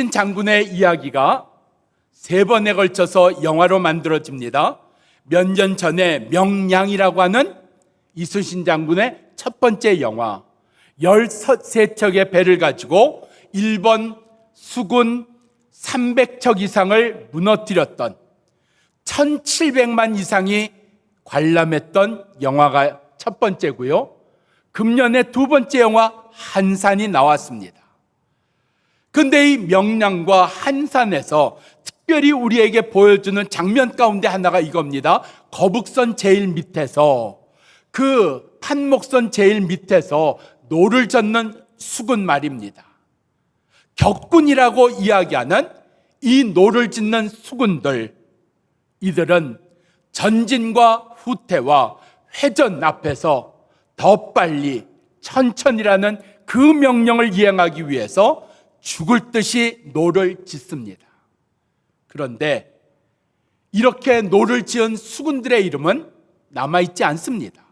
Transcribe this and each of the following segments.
이순신 장군의 이야기가 세 번에 걸쳐서 영화로 만들어집니다. 몇 년 전에 명량이라고 하는 이순신 장군의 첫 번째 영화. 13척의 배를 가지고 일본 수군 300척 이상을 무너뜨렸던 1700만 이상이 관람했던 영화가 첫 번째고요. 금년에 두 번째 영화 한산이 나왔습니다. 근데 이 명량과 한산에서 특별히 우리에게 보여주는 장면 가운데 하나가 이겁니다. 거북선 제일 밑에서 그 판목선 제일 밑에서 노를 젓는 수군 말입니다. 격군이라고 이야기하는 이 노를 짓는 수군들, 이들은 전진과 후퇴와 회전 앞에서 더 빨리 천천히라는 그 명령을 이행하기 위해서 죽을 듯이 노를 짓습니다. 그런데 이렇게 노를 지은 수군들의 이름은 남아있지 않습니다.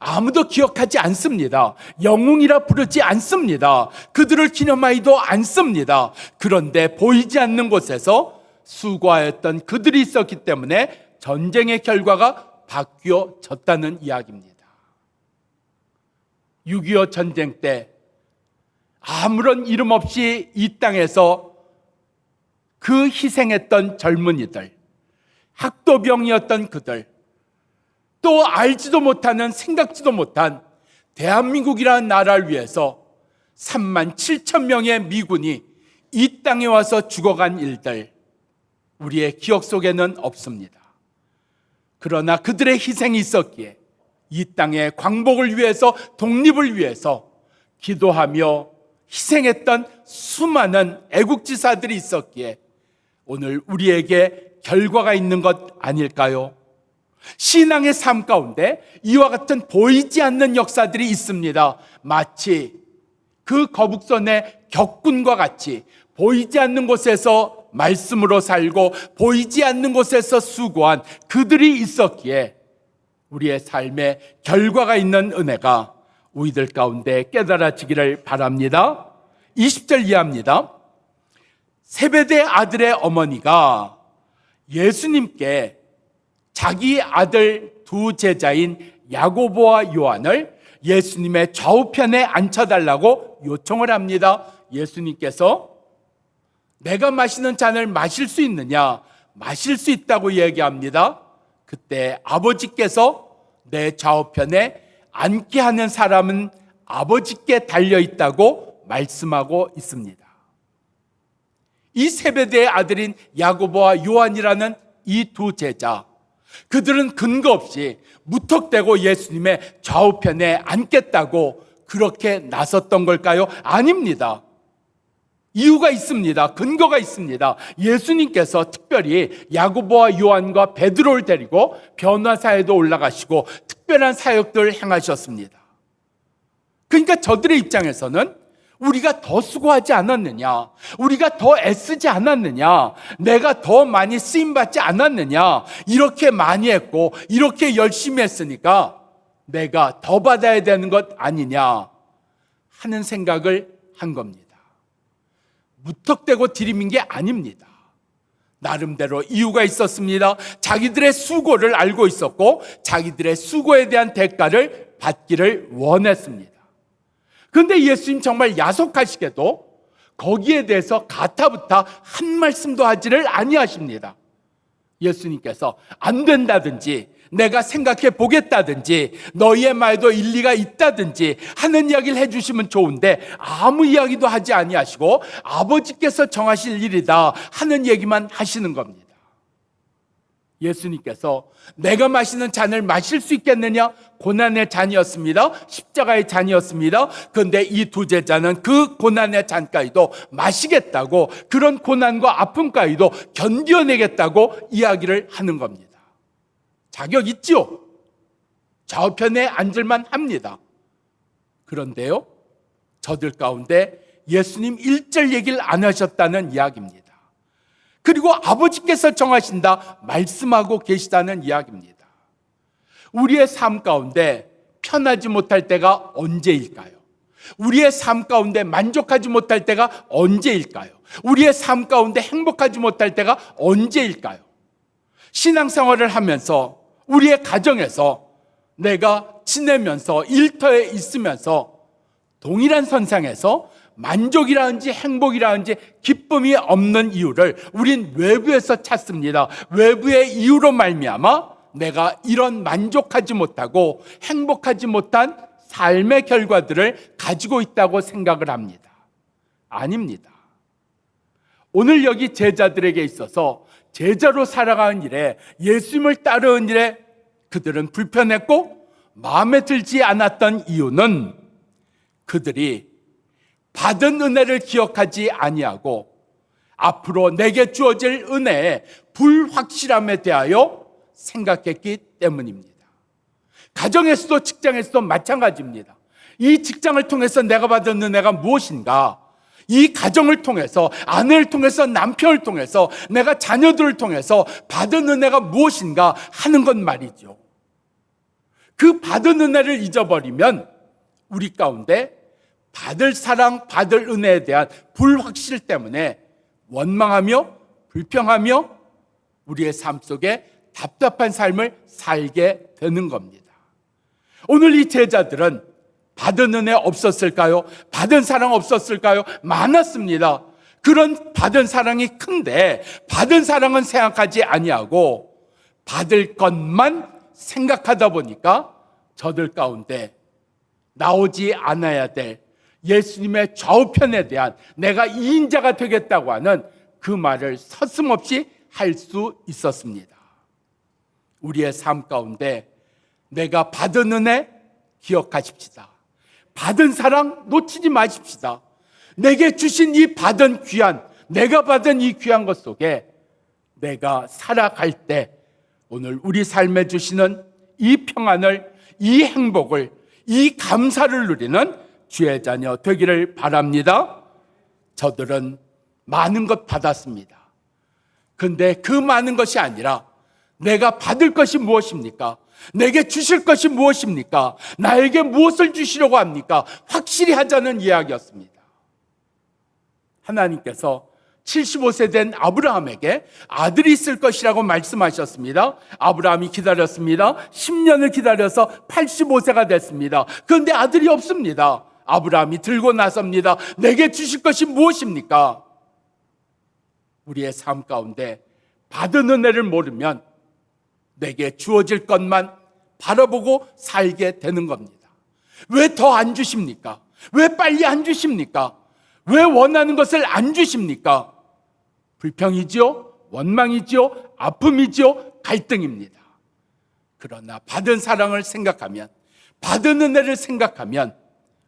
아무도 기억하지 않습니다. 영웅이라 부르지 않습니다. 그들을 기념하지도 않습니다. 그런데 보이지 않는 곳에서 수고하였던 그들이 있었기 때문에 전쟁의 결과가 바뀌어졌다는 이야기입니다. 6.25 전쟁 때 아무런 이름 없이 이 땅에서 그 희생했던 젊은이들, 학도병이었던 그들, 또 알지도 못하는 생각지도 못한 대한민국이라는 나라를 위해서 3만 7천 명의 미군이 이 땅에 와서 죽어간 일들, 우리의 기억 속에는 없습니다. 그러나 그들의 희생이 있었기에 이 땅의 광복을 위해서 독립을 위해서 기도하며 희생했던 수많은 애국지사들이 있었기에 오늘 우리에게 결과가 있는 것 아닐까요? 신앙의 삶 가운데 이와 같은 보이지 않는 역사들이 있습니다. 마치 그 거북선의 격군과 같이 보이지 않는 곳에서 말씀으로 살고 보이지 않는 곳에서 수고한 그들이 있었기에 우리의 삶에 결과가 있는 은혜가 우리들 가운데 깨달아지기를 바랍니다. 20절 이하입니다. 세베대 아들의 어머니가 예수님께 자기 아들 두 제자인 야고보와 요한을 예수님의 좌우편에 앉혀달라고 요청을 합니다. 예수님께서 내가 마시는 잔을 마실 수 있느냐? 마실 수 있다고 얘기합니다. 그때 아버지께서 내 좌우편에 앉게 하는 사람은 아버지께 달려 있다고 말씀하고 있습니다. 이 세베대의 아들인 야고보와 요한이라는 이 두 제자, 그들은 근거 없이 무턱대고 예수님의 좌우편에 앉겠다고 그렇게 나섰던 걸까요? 아닙니다. 이유가 있습니다. 근거가 있습니다. 예수님께서 특별히 야고보와 요한과 베드로를 데리고 변화사에도 올라가시고 특별한 사역들을 행하셨습니다. 그러니까 저들의 입장에서는 우리가 더 수고하지 않았느냐? 우리가 더 애쓰지 않았느냐? 내가 더 많이 쓰임받지 않았느냐? 이렇게 많이 했고, 이렇게 열심히 했으니까 내가 더 받아야 되는 것 아니냐? 하는 생각을 한 겁니다. 무턱대고 들이민 게 아닙니다. 나름대로 이유가 있었습니다. 자기들의 수고를 알고 있었고, 자기들의 수고에 대한 대가를 받기를 원했습니다. 근데 예수님 정말 야속하시게도 거기에 대해서 가타부타 한 말씀도 하지를 아니하십니다. 예수님께서 안 된다든지 내가 생각해 보겠다든지 너희의 말도 일리가 있다든지 하는 이야기를 해주시면 좋은데 아무 이야기도 하지 아니하시고 아버지께서 정하실 일이다 하는 얘기만 하시는 겁니다. 예수님께서 내가 마시는 잔을 마실 수 있겠느냐? 고난의 잔이었습니다. 십자가의 잔이었습니다. 그런데 이 두 제자는 그 고난의 잔까지도 마시겠다고 그런 고난과 아픔까지도 견뎌내겠다고 이야기를 하는 겁니다. 자격 있죠? 좌우편에 앉을만 합니다. 그런데요, 저들 가운데 예수님 일절 얘기를 안 하셨다는 이야기입니다. 그리고 아버지께서 정하신다 말씀하고 계시다는 이야기입니다. 우리의 삶 가운데 편하지 못할 때가 언제일까요? 우리의 삶 가운데 만족하지 못할 때가 언제일까요? 우리의 삶 가운데 행복하지 못할 때가 언제일까요? 신앙생활을 하면서 우리의 가정에서 내가 지내면서 일터에 있으면서 동일한 선상에서 만족이라든지 행복이라든지 기쁨이 없는 이유를 우린 외부에서 찾습니다. 외부의 이유로 말미암아 내가 이런 만족하지 못하고 행복하지 못한 삶의 결과들을 가지고 있다고 생각을 합니다. 아닙니다. 오늘 여기 제자들에게 있어서 제자로 살아가는 일에 예수님을 따르는 일에 그들은 불편했고 마음에 들지 않았던 이유는 그들이 받은 은혜를 기억하지 아니하고 앞으로 내게 주어질 은혜의 불확실함에 대하여 생각했기 때문입니다. 가정에서도 직장에서도 마찬가지입니다. 이 직장을 통해서 내가 받은 은혜가 무엇인가? 이 가정을 통해서 아내를 통해서 남편을 통해서 내가 자녀들을 통해서 받은 은혜가 무엇인가 하는 건 말이죠. 그 받은 은혜를 잊어버리면 우리 가운데 받을 사랑, 받을 은혜에 대한 불확실 때문에 원망하며 불평하며 우리의 삶 속에 답답한 삶을 살게 되는 겁니다. 오늘 이 제자들은 받은 은혜 없었을까요? 받은 사랑 없었을까요? 많았습니다. 그런 받은 사랑이 큰데 받은 사랑은 생각하지 아니하고 받을 것만 생각하다 보니까 저들 가운데 나오지 않아야 될 예수님의 좌우편에 대한 내가 이인자가 되겠다고 하는 그 말을 서슴없이 할 수 있었습니다. 우리의 삶 가운데 내가 받은 은혜 기억하십시다. 받은 사랑 놓치지 마십시다. 내게 주신 이 받은 귀한, 내가 받은 이 귀한 것 속에 내가 살아갈 때 오늘 우리 삶에 주시는 이 평안을, 이 행복을, 이 감사를 누리는 주의 자녀 되기를 바랍니다. 저들은 많은 것 받았습니다. 근데 그 많은 것이 아니라 내가 받을 것이 무엇입니까? 내게 주실 것이 무엇입니까? 나에게 무엇을 주시려고 합니까? 확실히 하자는 이야기였습니다. 하나님께서 75세 된 아브라함에게 아들이 있을 것이라고 말씀하셨습니다. 아브라함이 기다렸습니다. 10년을 기다려서 85세가 됐습니다. 그런데 아들이 없습니다. 아브라함이 들고 나섭니다. 내게 주실 것이 무엇입니까? 우리의 삶 가운데 받은 은혜를 모르면 내게 주어질 것만 바라보고 살게 되는 겁니다. 왜 더 안 주십니까? 왜 빨리 안 주십니까? 왜 원하는 것을 안 주십니까? 불평이지요? 원망이지요? 아픔이지요? 갈등입니다. 그러나 받은 사랑을 생각하면, 받은 은혜를 생각하면,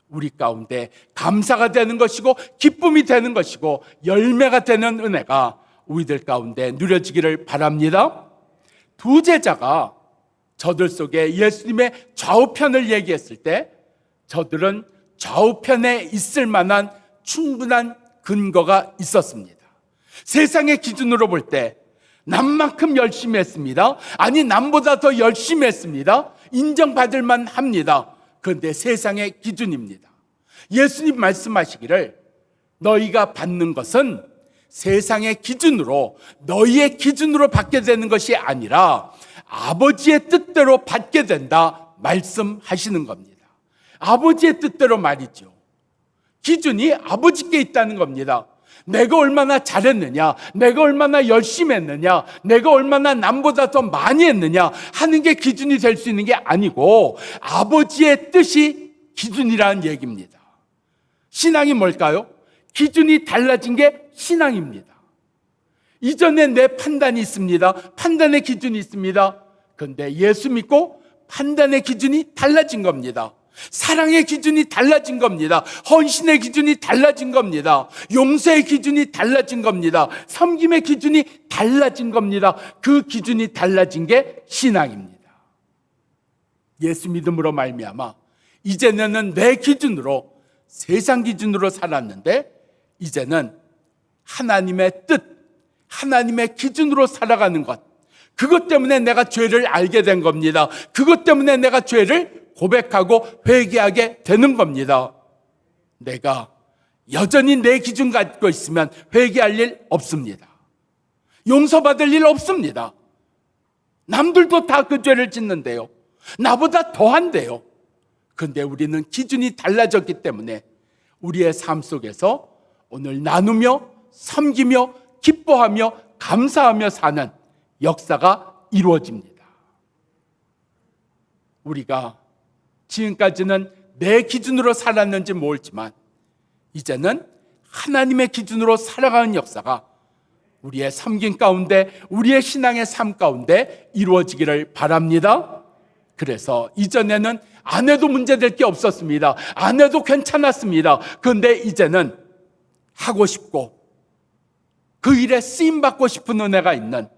우리 가운데 감사가 되는 것이고, 기쁨이 되는 것이고, 열매가 되는 은혜가 우리들 가운데 누려지기를 바랍니다. 두 제자가 저들 속에 예수님의 좌우편을 얘기했을 때 저들은 좌우편에 있을 만한 충분한 근거가 있었습니다. 세상의 기준으로 볼 때 남만큼 열심히 했습니다. 아니, 남보다 더 열심히 했습니다. 인정받을 만 합니다. 그런데 세상의 기준입니다. 예수님 말씀하시기를 너희가 받는 것은 세상의 기준으로 너희의 기준으로 받게 되는 것이 아니라 아버지의 뜻대로 받게 된다 말씀하시는 겁니다. 아버지의 뜻대로 말이죠. 기준이 아버지께 있다는 겁니다. 내가 얼마나 잘했느냐, 내가 얼마나 열심히 했느냐, 내가 얼마나 남보다 더 많이 했느냐 하는 게 기준이 될 수 있는 게 아니고 아버지의 뜻이 기준이라는 얘기입니다. 신앙이 뭘까요? 기준이 달라진 게 신앙입니다. 이전에 내 판단이 있습니다. 판단의 기준이 있습니다. 그런데 예수 믿고 판단의 기준이 달라진 겁니다. 사랑의 기준이 달라진 겁니다. 헌신의 기준이 달라진 겁니다. 용서의 기준이 달라진 겁니다. 섬김의 기준이 달라진 겁니다. 그 기준이 달라진 게 신앙입니다. 예수 믿음으로 말미암아 이제는 내 기준으로 세상 기준으로 살았는데 이제는 하나님의 뜻, 하나님의 기준으로 살아가는 것. 그것 때문에 내가 죄를 알게 된 겁니다. 그것 때문에 내가 죄를 고백하고 회개하게 되는 겁니다. 내가 여전히 내 기준 갖고 있으면 회개할 일 없습니다. 용서받을 일 없습니다. 남들도 다 그 죄를 짓는데요. 나보다 더한데요. 근데 우리는 기준이 달라졌기 때문에 우리의 삶 속에서 오늘 나누며 섬기며 기뻐하며 감사하며 사는 역사가 이루어집니다. 우리가 지금까지는 내 기준으로 살았는지 모르지만 이제는 하나님의 기준으로 살아가는 역사가 우리의 섬김 가운데 우리의 신앙의 삶 가운데 이루어지기를 바랍니다. 그래서 이전에는 안 해도 문제될 게 없었습니다. 안 해도 괜찮았습니다. 그런데 이제는 하고 싶고 그 일에 쓰임 받고 싶은 은혜가 있는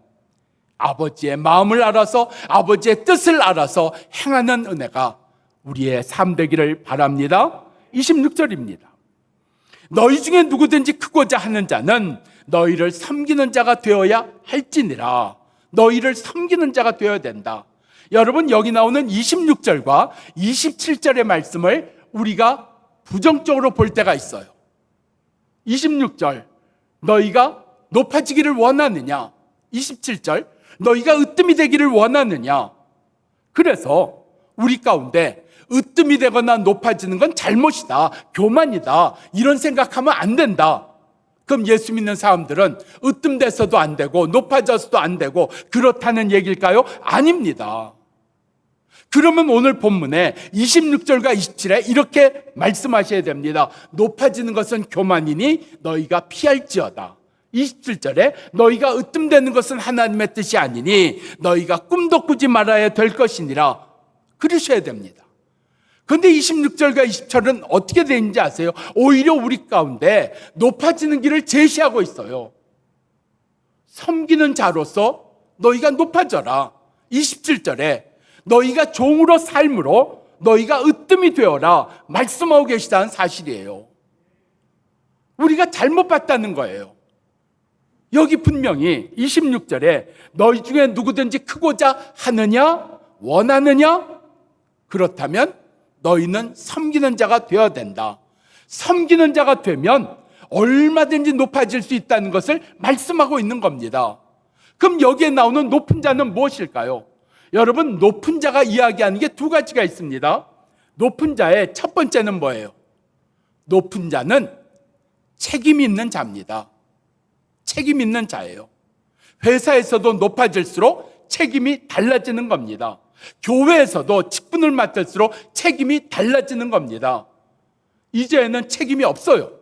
아버지의 마음을 알아서 아버지의 뜻을 알아서 행하는 은혜가 우리의 삶 되기를 바랍니다. 26절입니다. 너희 중에 누구든지 크고자 하는 자는 너희를 섬기는 자가 되어야 할지니라. 너희를 섬기는 자가 되어야 된다. 여러분 여기 나오는 26절과 27절의 말씀을 우리가 부정적으로 볼 때가 있어요. 26절 너희가 높아지기를 원하느냐? 27절 너희가 으뜸이 되기를 원하느냐? 그래서 우리 가운데 으뜸이 되거나 높아지는 건 잘못이다. 교만이다. 이런 생각하면 안 된다. 그럼 예수 믿는 사람들은 으뜸돼서도 안 되고 높아져서도 안 되고 그렇다는 얘기일까요? 아닙니다. 그러면 오늘 본문에 26절과 27에 이렇게 말씀하셔야 됩니다. 높아지는 것은 교만이니 너희가 피할지어다. 27절에 너희가 으뜸되는 것은 하나님의 뜻이 아니니 너희가 꿈도 꾸지 말아야 될 것이니라. 그러셔야 됩니다. 근데 26절과 20절은 어떻게 되는지 아세요? 오히려 우리 가운데 높아지는 길을 제시하고 있어요. 섬기는 자로서 너희가 높아져라. 27절에 너희가 종으로 삶으로 너희가 으뜸이 되어라. 말씀하고 계시다는 사실이에요. 우리가 잘못 봤다는 거예요. 여기 분명히 26절에 너희 중에 누구든지 크고자 하느냐? 원하느냐? 그렇다면 너희는 섬기는 자가 되어야 된다. 섬기는 자가 되면 얼마든지 높아질 수 있다는 것을 말씀하고 있는 겁니다. 그럼 여기에 나오는 높은 자는 무엇일까요? 여러분, 높은 자가 이야기하는 게 두 가지가 있습니다. 높은 자의 첫 번째는 뭐예요? 높은 자는 책임 있는 자입니다. 책임 있는 자예요. 회사에서도 높아질수록 책임이 달라지는 겁니다. 교회에서도 직분을 맡을수록 책임이 달라지는 겁니다. 이제는 책임이 없어요.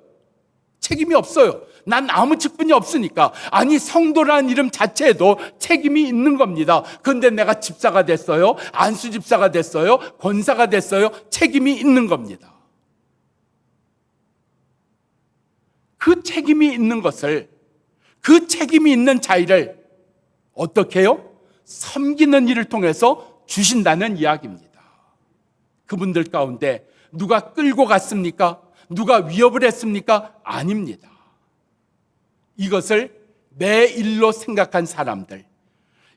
책임이 없어요. 난 아무 직분이 없으니까. 아니, 성도라는 이름 자체에도 책임이 있는 겁니다. 그런데 내가 집사가 됐어요. 안수 집사가 됐어요. 권사가 됐어요. 책임이 있는 겁니다. 그 책임이 있는 것을, 그 책임이 있는 자의를 어떻게 해요? 섬기는 일을 통해서 주신다는 이야기입니다. 그분들 가운데 누가 끌고 갔습니까? 누가 위협을 했습니까? 아닙니다. 이것을 내 일로 생각한 사람들,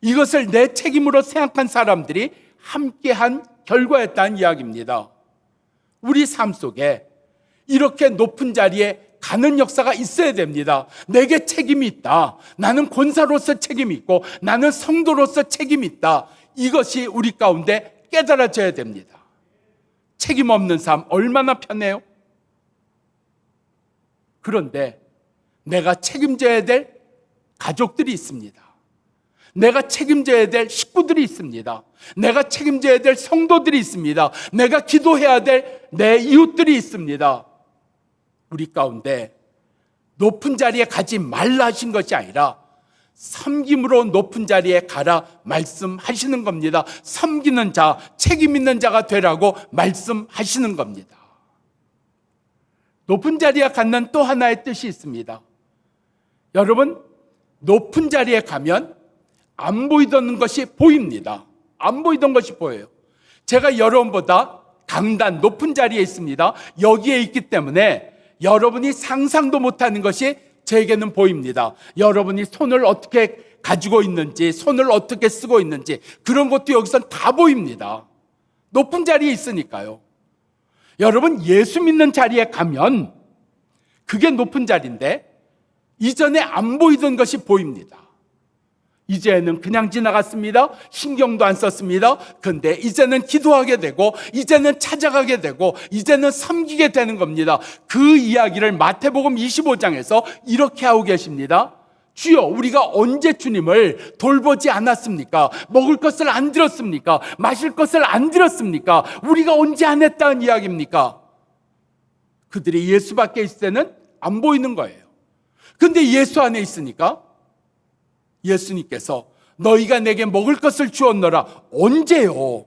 이것을 내 책임으로 생각한 사람들이 함께한 결과였다는 이야기입니다. 우리 삶 속에 이렇게 높은 자리에 가는 역사가 있어야 됩니다. 내게 책임이 있다. 나는 권사로서 책임이 있고 나는 성도로서 책임이 있다. 이것이 우리 가운데 깨달아져야 됩니다. 책임 없는 삶 얼마나 편해요? 그런데 내가 책임져야 될 가족들이 있습니다. 내가 책임져야 될 식구들이 있습니다. 내가 책임져야 될 성도들이 있습니다. 내가 기도해야 될 내 이웃들이 있습니다. 우리 가운데 높은 자리에 가지 말라 하신 것이 아니라 섬김으로 높은 자리에 가라 말씀하시는 겁니다. 섬기는 자, 책임 있는 자가 되라고 말씀하시는 겁니다. 높은 자리에 갖는 또 하나의 뜻이 있습니다. 여러분, 높은 자리에 가면 안 보이던 것이 보입니다. 안 보이던 것이 보여요. 제가 여러분보다 강단, 높은 자리에 있습니다. 여기에 있기 때문에 여러분이 상상도 못하는 것이 제게는 보입니다. 여러분이 손을 어떻게 가지고 있는지, 손을 어떻게 쓰고 있는지, 그런 것도 여기선 다 보입니다. 높은 자리에 있으니까요. 여러분, 예수 믿는 자리에 가면 그게 높은 자리인데 이전에 안 보이던 것이 보입니다. 이제는 그냥 지나갔습니다. 신경도 안 썼습니다. 근데 이제는 기도하게 되고, 이제는 찾아가게 되고, 이제는 섬기게 되는 겁니다. 그 이야기를 마태복음 25장에서 이렇게 하고 계십니다. 주여, 우리가 언제 주님을 돌보지 않았습니까? 먹을 것을 안 들었습니까? 마실 것을 안 들었습니까? 우리가 언제 안 했다는 이야기입니까? 그들이 예수 밖에 있을 때는 안 보이는 거예요. 근데 예수 안에 있으니까 예수님께서 너희가 내게 먹을 것을 주었노라. 언제요?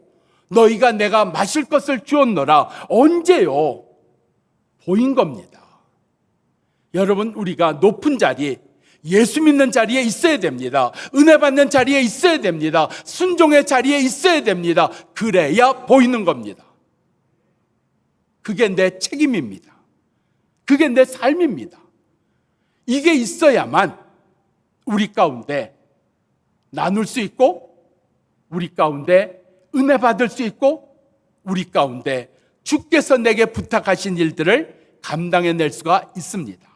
너희가 내가 마실 것을 주었노라. 언제요? 보인 겁니다. 여러분, 우리가 높은 자리, 예수 믿는 자리에 있어야 됩니다. 은혜 받는 자리에 있어야 됩니다. 순종의 자리에 있어야 됩니다. 그래야 보이는 겁니다. 그게 내 책임입니다. 그게 내 삶입니다. 이게 있어야만 우리 가운데 나눌 수 있고, 우리 가운데 은혜 받을 수 있고, 우리 가운데 주께서 내게 부탁하신 일들을 감당해낼 수가 있습니다.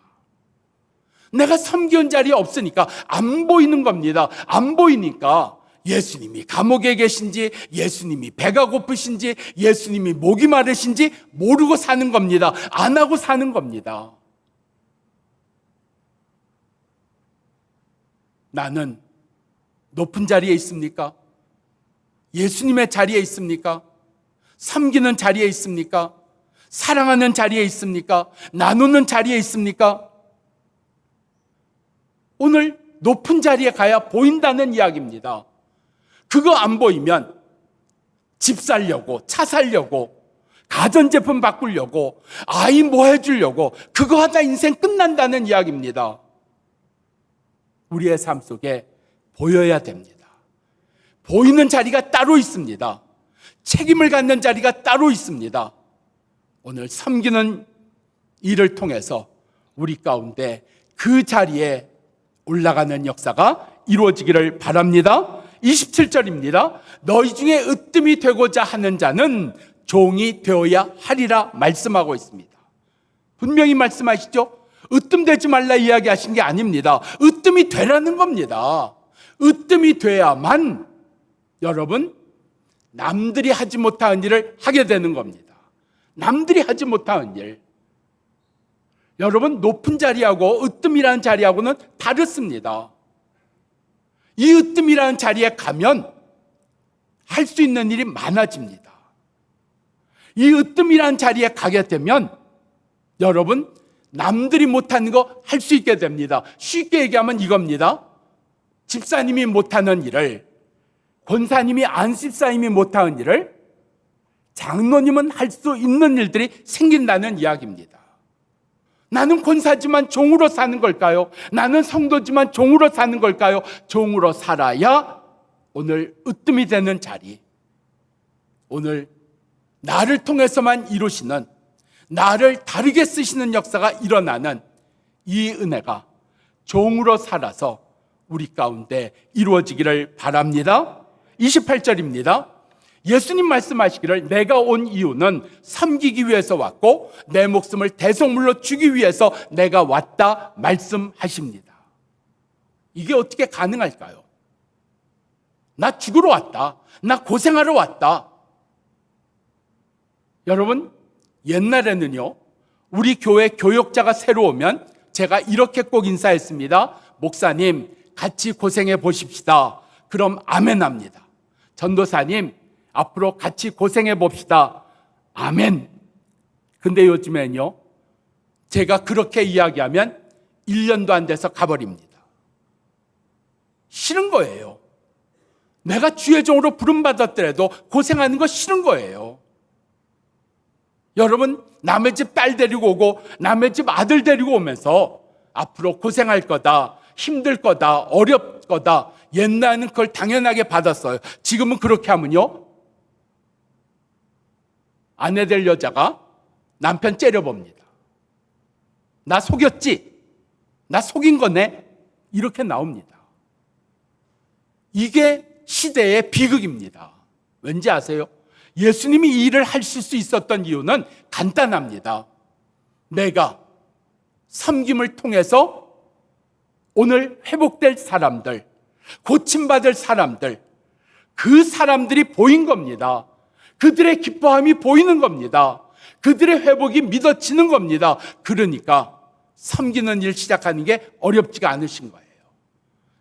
내가 섬기는 자리에 없으니까 안 보이는 겁니다. 안 보이니까 예수님이 감옥에 계신지, 예수님이 배가 고프신지, 예수님이 목이 마르신지 모르고 사는 겁니다. 안 하고 사는 겁니다. 나는 높은 자리에 있습니까? 예수님의 자리에 있습니까? 섬기는 자리에 있습니까? 사랑하는 자리에 있습니까? 나누는 자리에 있습니까? 오늘 높은 자리에 가야 보인다는 이야기입니다. 그거 안 보이면 집 살려고, 차 살려고, 가전제품 바꾸려고, 아이 뭐 해주려고, 그거 하다 인생 끝난다는 이야기입니다. 우리의 삶 속에 보여야 됩니다. 보이는 자리가 따로 있습니다. 책임을 갖는 자리가 따로 있습니다. 오늘 섬기는 일을 통해서 우리 가운데 그 자리에 올라가는 역사가 이루어지기를 바랍니다. 27절입니다. 너희 중에 으뜸이 되고자 하는 자는 종이 되어야 하리라 말씀하고 있습니다. 분명히 말씀하시죠? 으뜸되지 말라 이야기하신 게 아닙니다. 으뜸이 되라는 겁니다. 으뜸이 돼야만 여러분 남들이 하지 못하는 일을 하게 되는 겁니다. 남들이 하지 못하는 일. 여러분 높은 자리하고 으뜸이라는 자리하고는 다릅니다. 이 으뜸이라는 자리에 가면 할 수 있는 일이 많아집니다. 이 으뜸이라는 자리에 가게 되면 여러분 남들이 못하는 거 할 수 있게 됩니다. 쉽게 얘기하면 이겁니다. 집사님이 못하는 일을 권사님이 안집사님이 못하는 일을 장로님은 할 수 있는 일들이 생긴다는 이야기입니다. 나는 권사지만 종으로 사는 걸까요? 나는 성도지만 종으로 사는 걸까요? 종으로 살아야 오늘 으뜸이 되는 자리. 오늘 나를 통해서만 이루시는 나를 다르게 쓰시는 역사가 일어나는 이 은혜가 종으로 살아서 우리 가운데 이루어지기를 바랍니다. 28절입니다. 예수님 말씀하시기를 내가 온 이유는 섬기기 위해서 왔고 내 목숨을 대속물로 주기 위해서 내가 왔다 말씀하십니다. 이게 어떻게 가능할까요? 나 죽으러 왔다. 나 고생하러 왔다. 여러분, 옛날에는요, 우리 교회 교역자가 새로 오면 제가 이렇게 꼭 인사했습니다. 목사님, 같이 고생해 보십시다. 그럼 아멘 합니다. 전도사님, 앞으로 같이 고생해 봅시다. 아멘. 근데 요즘엔요, 제가 그렇게 이야기하면 1년도 안 돼서 가버립니다. 싫은 거예요. 내가 주의 종으로 부름받았더라도 고생하는 거 싫은 거예요. 여러분, 남의 집 딸 데리고 오고 남의 집 아들 데리고 오면서 앞으로 고생할 거다, 힘들 거다, 어렵 거다. 옛날에는 그걸 당연하게 받았어요. 지금은 그렇게 하면요. 아내 될 여자가 남편 째려봅니다. 나 속였지? 나 속인 거네? 이렇게 나옵니다. 이게 시대의 비극입니다. 왠지 아세요? 예수님이 이 일을 하실 수 있었던 이유는 간단합니다. 내가 섬김을 통해서 오늘 회복될 사람들, 고침받을 사람들, 그 사람들이 보인 겁니다. 그들의 기뻐함이 보이는 겁니다. 그들의 회복이 믿어지는 겁니다. 그러니까 섬기는 일 시작하는 게 어렵지가 않으신 거예요.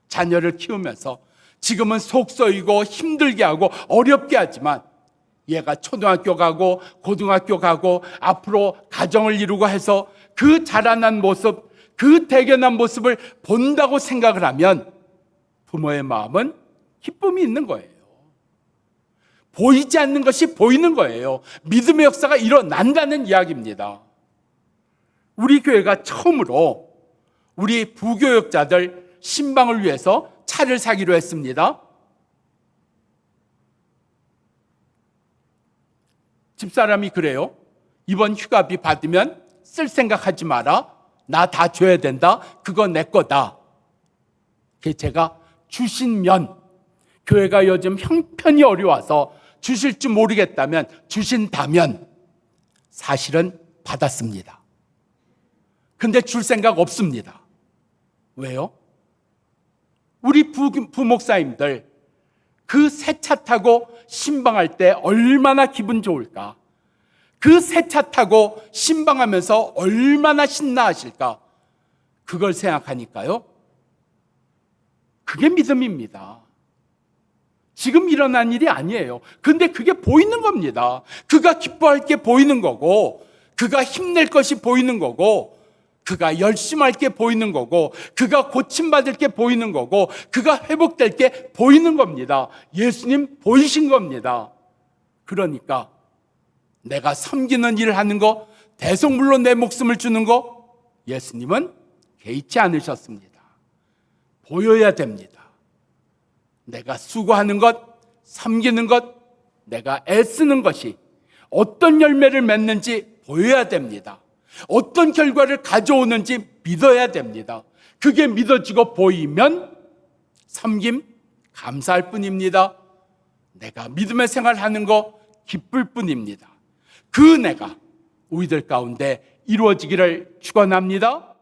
자녀를 키우면서 지금은 속 쏘이고 힘들게 하고 어렵게 하지만 얘가 초등학교 가고 고등학교 가고 앞으로 가정을 이루고 해서 그 자라난 모습, 그 대견한 모습을 본다고 생각을 하면 부모의 마음은 기쁨이 있는 거예요. 보이지 않는 것이 보이는 거예요. 믿음의 역사가 일어난다는 이야기입니다. 우리 교회가 처음으로 우리 부교역자들 신방을 위해서 차를 사기로 했습니다. 집사람이 그래요. 이번 휴가비 받으면 쓸 생각하지 마라. 나 다 줘야 된다. 그거 내 거다. 그게 제가 주신 면 교회가 요즘 형편이 어려워서 주실 줄 모르겠다면 주신다면 사실은 받았습니다. 근데 줄 생각 없습니다. 왜요? 우리 부, 부목사님들 그 새 차 타고 신방할 때 얼마나 기분 좋을까? 그 새 차 타고 신방하면서 얼마나 신나 하실까? 그걸 생각하니까요. 그게 믿음입니다. 지금 일어난 일이 아니에요. 근데 그게 보이는 겁니다. 그가 기뻐할 게 보이는 거고, 그가 힘낼 것이 보이는 거고, 그가 열심할 게 보이는 거고, 그가 고침받을 게 보이는 거고, 그가 회복될 게 보이는 겁니다. 예수님 보이신 겁니다. 그러니까 내가 섬기는 일을 하는 거, 대성물로 내 목숨을 주는 거, 예수님은 개의치 않으셨습니다. 보여야 됩니다. 내가 수고하는 것, 섬기는 것, 내가 애쓰는 것이 어떤 열매를 맺는지 보여야 됩니다. 어떤 결과를 가져오는지 믿어야 됩니다. 그게 믿어지고 보이면 섬김 감사할 뿐입니다. 내가 믿음의 생활하는 거 기쁠 뿐입니다. 그 내가 우리들 가운데 이루어지기를 축원합니다.